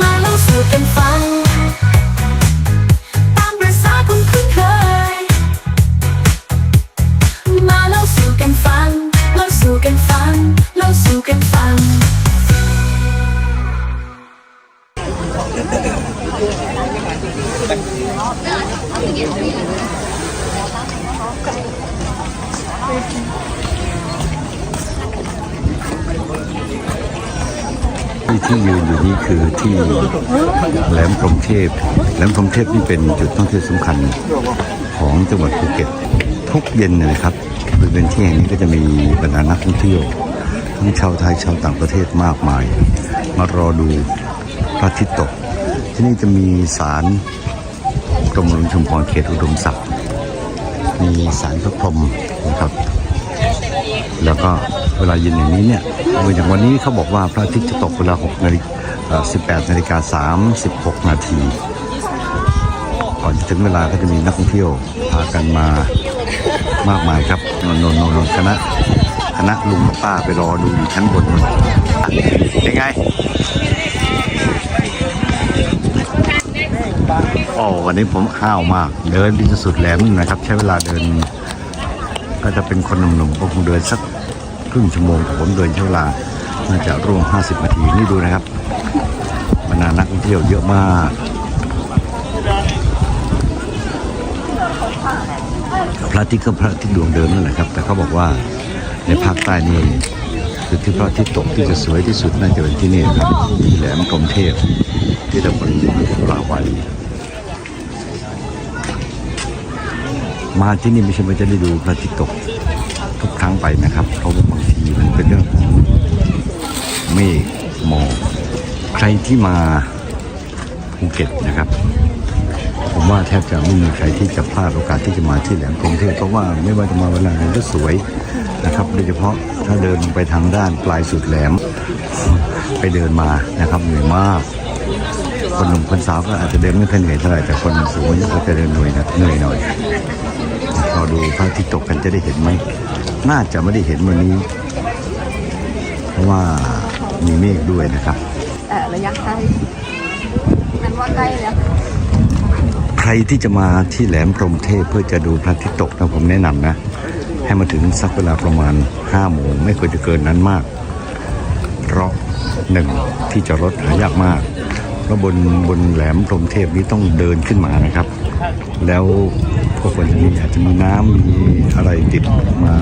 มาเล่าสู่กันฟัง ตามประสาคนคุ้นเคย มาเล่าสู่กันฟัง เล่าสู่กันฟัง เล่าสู่กันฟัง ที่ที่ยืนอยู่นี้คือที่แหลมพรหมเทพ แหลมพรหมเทพนี่เป็นจุดท่องเที่ยวสำคัญของจังหวัดภูเก็ต ทุกเย็นเนยนะครับบริเวณที่แห่งนี้ก็จะมีบรรดานักท่องเที่ยว ทั้งชาวไทยชาวต่างประเทศมากมาย มารอดูพระอาทิตย์ตก ที่นี่จะมีศาลกรมหลวงชุมพรเขตอุดมศักดิ์ มีศาลพระพรหมนะครับ แล้วก็เวลาเย็นอย่างนี้เนี่ยเหมือนอย่างวันนี้เขาบอกว่าพระอาทิตย์จะตกเวลา6นาฬิกา18นาฬิกา36 นาทีก่อนจะถึงเวลาก็จะมีนักท่องเที่ยวพากันมามากมายครับนนนนนคณะคณะลุงป้าไปรอดูอยู่ชั้นบนนนเป็นไง โอ้วันนี้ผมห้าวมาก เดินไปจนสุดแหลมนะครับ ใช้เวลาเดิน ก็จะเป็นคนหนุ่มๆก็คงเดินสักครึ่งชั่วโมงผมเดินใช้เวลาน่าจะร่วม 50 นาทีนี่ดูนะครับบรรดานักท่องเที่ยวเยอะมากพระอาทิตย์ก็พระอาทิตย์ดวงเดิมนั่นแหละครับ แต่เขาบอกว่าในภาคใต้นี่คือที่พระอาทิตย์ตกที่จะสวยที่สุดน่าจะเป็นที่นี่ครับที่แหลมกรมเทพที่ตำบลปลาวา มาที่นี่ไม่ใช่ว่าจะได้ดูพระอาทิตย์ตกทุกครั้งไปนะครับเพราะว่าบางทีมันเป็นเรื่องของเมฆหมอกใครที่มาภูเก็ตนะครับ ผมว่าแทบจะไม่มีใครที่จะพลาดโอกาสที่จะมาที่แหลมกรุงเทพเพราะว่าไม่ว่าจะมาเวลาไหนก็สวยนะครับโดยเฉพาะถ้าเดินไปทางด้านปลายสุดแหลม ไปเดินมานะครับเหนื่อยมาก คนหนุ่มคนสาวก็อาจจะเดินไม่ค่อยเหนื่อยเท่าไหร่แต่คนสูงอายุก็จะเดินเหนื่อยนะเหนื่อยหน่อยรอดูพระอาทิตย์ตกกันจะได้เห็นไหมน่าจะไม่ได้เห็นวันนี้ เพราะว่ามีเมฆด้วยนะครับแต่ระยะใกล้มันว่าใกล้แล้วใครที่จะมาที่แหลมพรหมเทพเพื่อจะดูพระอาทิตย์ตกนะผมแนะนำนะให้มาถึงสักเวลาประมาณ5โมงไม่ควรจะเกินนั้นมาก เพราะหนึ่งที่จอดรถหายากมาก เพราะบนบนแหลมพรมเทพนี้ต้องเดินขึ้นมานะครับ แล้วก็ควรจะมีอาจจะมีน้ำมีอะไรติดมา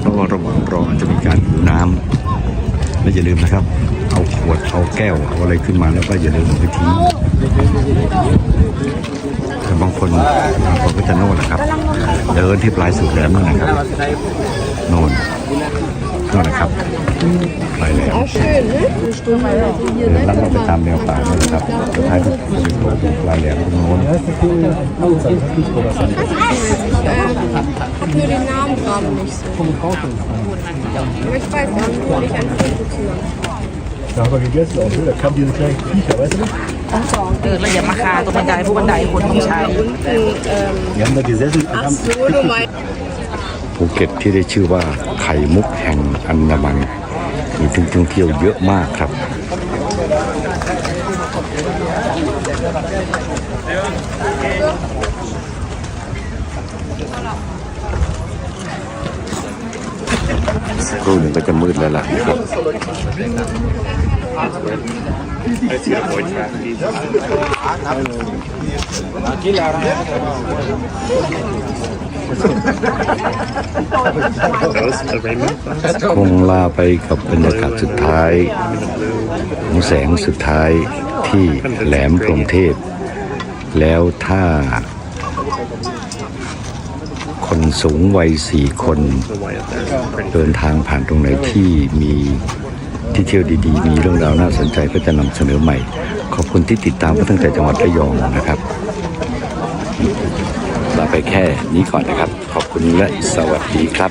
เพราะว่าระหว่างรออาจจะมีการหิวน้ำและอย่าลืมนะครับ เอาขวดเอาแก้วเอาอะไรขึ้นมาแล้วก็อย่าลืมเอาไปทิ้งแต่บางคนบางคนก็จะโน่นนะครับ เดินที่ปลายสุดแหลมนั่นนะครับโน่น น่นนะครับปลายแหลมเดินลัดเราไปตามแนวป่านี่นะครับสุดท้ายที่สุดเป็นปลายแหลมตรงโน้น hab nur den Namen gerade nicht so. Aber ich weiß, wir haben nur nicht ein Foto zusammen. Da haben wir gegessen auch, ne? Da kamen diese kleinen Viecher, weißt du noch? เออเราอย่ามาคาตรงบันไดพวกบันไดคนต้องใช้ Wir haben da gesessen und haben So, du meinst. ภูเก็ตที่ได้ชื่อว่าไข่มุกแห่งอันดามันมีที่ท่องเที่ยวเยอะมากครับ สักครู่หนึ่งก็จะมืดแล้วล่ะครับ คงลาไปกับบรรยากาศสุดท้ายของแสงสุดท้ายที่แหลมพรหมเทพ แล้วถ้า คนสูงวัยสี่คน เดินทางผ่านตรงไหนที่มีที่เที่ยวดีๆ มีเรื่องราวน่าสนใจก็จะนำเสนอใหม่ ขอบคุณที่ติดตามมาตั้งแต่จังหวัดระยองนะครับ ลาไปแค่นี้ก่อนนะครับ ขอบคุณและสวัสดีครับ